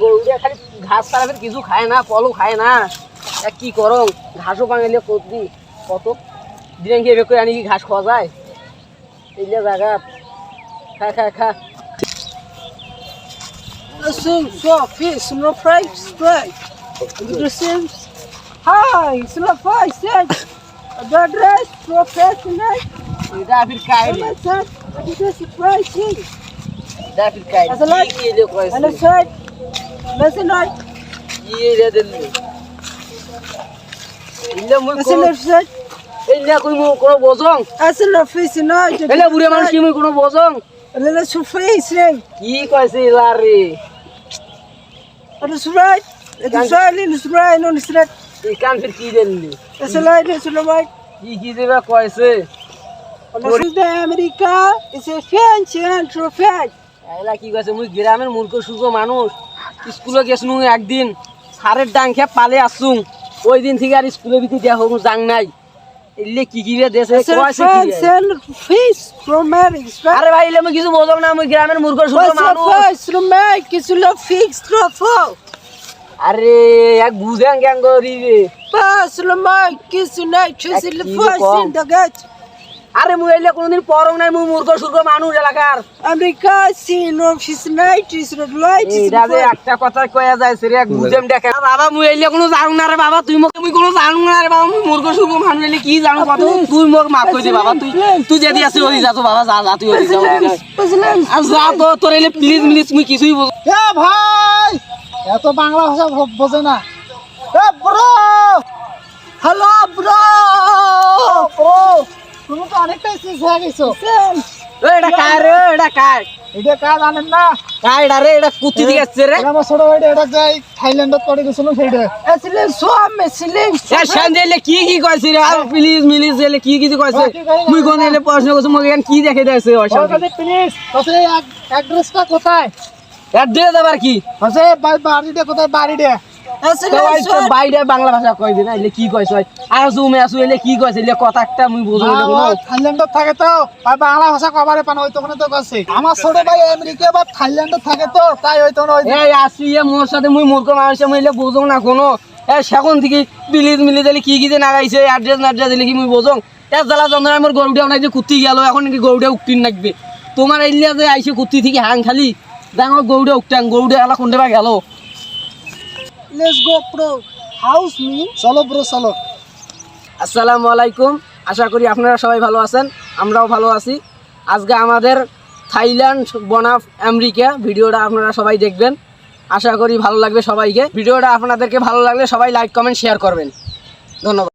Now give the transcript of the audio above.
গরুটা খালি ঘাস ছাড়া ফের কিছু খায় না ফলও খায় না এক কি করো ঘাসও বাঙালি কত কত দিন গিয়ে বের করে আনি কি ঘাস খাওয়া যায় এইলে জায়গা খা খা খা Listen, so fish, no fries, right? The same. Hi, not fries, right? The dress, no fish, right? এটা ফির খায় নি Let's have this fries, right? এটা ফির খায় নি। আসলে- কি কি যে কইছে And the side, listen, right? কি রে দিল্লি ইলে মুই Listen, কোন left side. এইলে কই মু কোন বোঝং Listen, no fish, right? এলে বুড়ে মানুষ কি মুই কোন বোঝং And then let's fish, right? কি কইছে ইলারে And it's right. It's right, it's right, no, it's right. এই কান ফির কি Delhi It's right, it's right. কি কি যে বা কইছে And this is the America. It's a fancy and true fan. এলা কি কইছে মুই গ্রামের মূর্খ সুখ মানুষ। স্কুলে গেছনু একদিন সারের ডাং খেয়ে পালে আসুং ওই দিন থেকে আর স্কুলের ভিতরে দেয়া হোক জাং নাই। এলে কি কি দেশে. আরে ভাই এলে মুই কিছু বোঝং না মুই গ্রামের মূর্খ মানুষ। fixed trafo. আরে এক বুঝেন কেন করি রে। Pass the mic, it's a night, it's এক the কি আরে মুই এলে কোনোদিন পরং নাই মুই মূর্খ সুখ মানুষ এলাকার। America, see, no, she's night, it's the light, it's এইটা যে একটা কথা কয়া যায় সে এক বুঝেম দেখে। বাবা মুই এলে কোনো জানো না রে বাবা তুই মোক মুই কোনো জানো না রে বাবা মুই মূর্খ সুখ মানুষ এলে কি জানো? কত তুই মোক মাফ কই দে বাবা তুই তুই যদি আসি ওই যা তো বাবা যা যা তুই ওই যা যা। আর যা তো তোর এলে প্লিজ প্লিজ মুই কিছুই বুঝ এ ভাই এত বাংলা ভাষা বোঝে না। এ ব্রো! bro! ব্রো! তুমি তো অনেকটাই শেষ হয়ে গেছো। এটা কার এটা কার? এটা কাজ জানেন না? কার এটা রে এটা কুত্তি দিকে আসছে রে। আমার ছোট ভাইটা এটা যাই থাইল্যান্ডত করে গেছিল সেইটা। the swam, it's এ এলে কি কি কইছে রে? আর প্লিজ মিলিজ এলে কি কিছু কইছে? মুই কোন এলে প্রশ্ন করছে এখন কি দেখে দেছে ওর অশান্তি প্লিজ কাছে অ্যাড্রেসটা কোথায়? অ্যাড্রেস আবার কি? কাছে বাড়িটা কোথায়? বাড়িটা। বাইরে বাংলা ভাষা এলে কি কইছ আর জুমে আসু এলে কি কইছে এলে কথা একটা মুই বুঝো না কোনো। থাকে তো আর বাংলা ভাষা কবারে পান ওই তখন তো কাছে আমার ছোট ভাই আমেরিকা বা থাইল্যান্ডে থাকে তো তাই ওই তখন এই আসি এ মোর সাথে মুই মূর্খ মানুষ মুই এলে বুঝো না কোনো। এ সেখন থেকে বিলিজ মিলি দিলে কি কি যে নাগাইছে অ্যাড্রেস নাড্রেস দিলে কি মুই বুঝো। এ জ্বালা যন্ত্রণা আমার গরুটাও নাই যে কুত্তি গেল এখন নাকি গরুটা উক্তিন লাগবে তোমার এলিয়া যে আইছে কুত্তি থেকে হাং খালি। ডাঙর গরুটা উকটাং গরুটা এলা কোনটা গেল। Let's go pro house me চলো ব্রো চলো আসসালামু আলাইকুম। আশা করি আপনারা সবাই ভালো আছেন, আমরাও ভালো আছি। আজকে আমাদের থাইল্যান্ড, বনাফ, আমেরিকা ভিডিওটা আপনারা সবাই দেখবেন। আশা করি ভালো লাগবে সবাইকে। ভিডিওটা আপনাদেরকে ভালো লাগলে সবাই লাইক, কমেন্ট, শেয়ার করবেন। ধন্যবাদ।